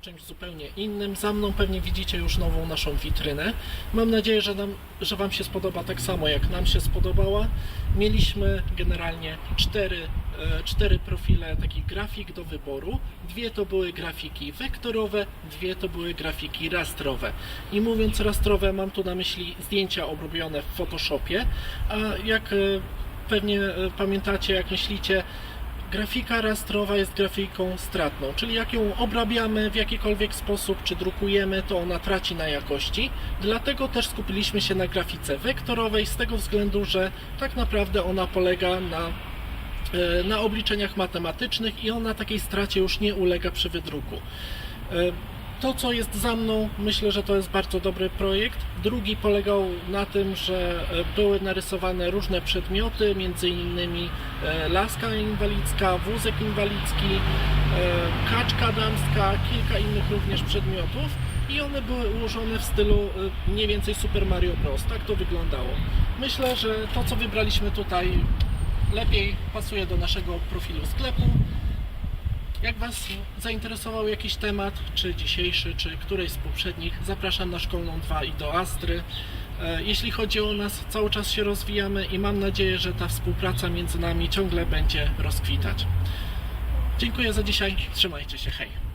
czymś zupełnie innym. Za mną pewnie widzicie już nową naszą witrynę. Mam nadzieję, że, nam, że Wam się spodoba tak samo jak nam się spodobała. Mieliśmy generalnie cztery, e, cztery profile takich grafik do wyboru. Dwie to były grafiki wektorowe, dwie to były grafiki rastrowe. I mówiąc rastrowe, mam tu na myśli zdjęcia obrobione w Photoshopie, a jak e, pewnie e, pamiętacie, jak myślicie, Grafika rastrowa jest grafiką stratną, czyli jak ją obrabiamy w jakikolwiek sposób, czy drukujemy, to ona traci na jakości. Dlatego też skupiliśmy się na grafice wektorowej, z tego względu, że tak naprawdę ona polega na, e, na obliczeniach matematycznych i ona takiej stracie już nie ulega przy wydruku. To, co jest za mną, myślę, że to jest bardzo dobry projekt. Drugi polegał na tym, że e, były narysowane różne przedmioty, między innymi e, laska inwalidzka, wózek inwalidzki, e, kaczka damska, kilka innych również przedmiotów i one były ułożone w stylu mniej więcej Super Mario Bros. Tak to wyglądało. Myślę, że to, co wybraliśmy tutaj, lepiej pasuje do naszego profilu sklepu. Jak Was zainteresował jakiś temat, czy dzisiejszy, czy któryś z poprzednich, zapraszam na Szkolną 2 i do Astry. E, Jeśli chodzi o nas, cały czas się rozwijamy i mam nadzieję, że ta współpraca między nami ciągle będzie rozkwitać. Dziękuję za dzisiaj, trzymajcie się, hej!